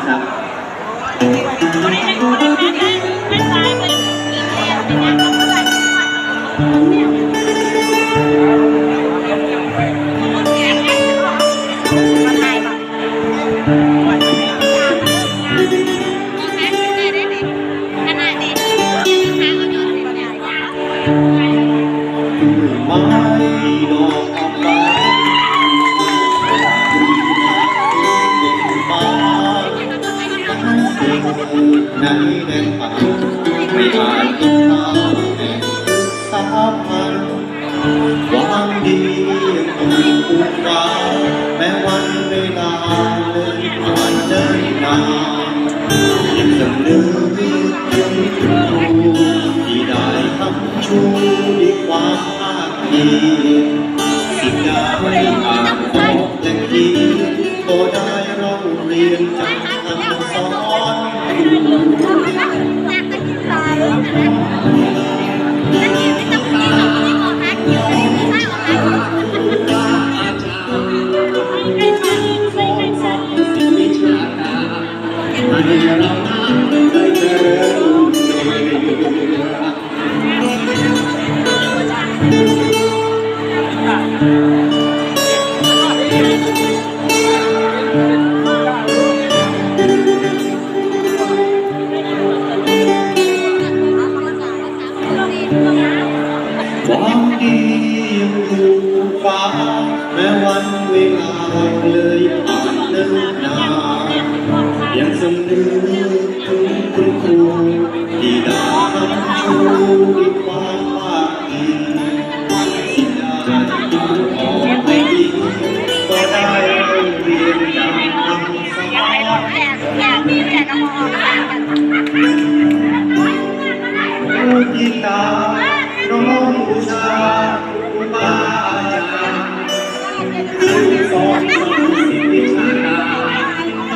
นะครับ ในแดนป่าไม่อาจติดตามแห่งสาพันธ์หวังดียังคงอุตราแม้วันเวลาเลยผ่านเดินนานยังสำเนึกถึงครูที่ได้ทำชูด้วยความภาคดีสิ่งใดอาจบอกแต่ทีก็ได้เราเรียนจากคำสอน ความดียังอยู่ฟ้าแม้วันเวลาเลย ย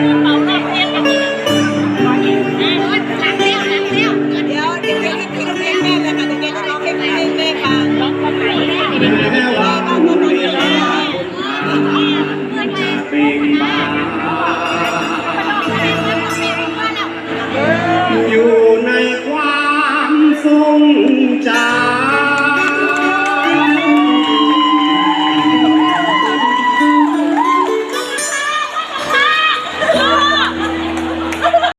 Thank you.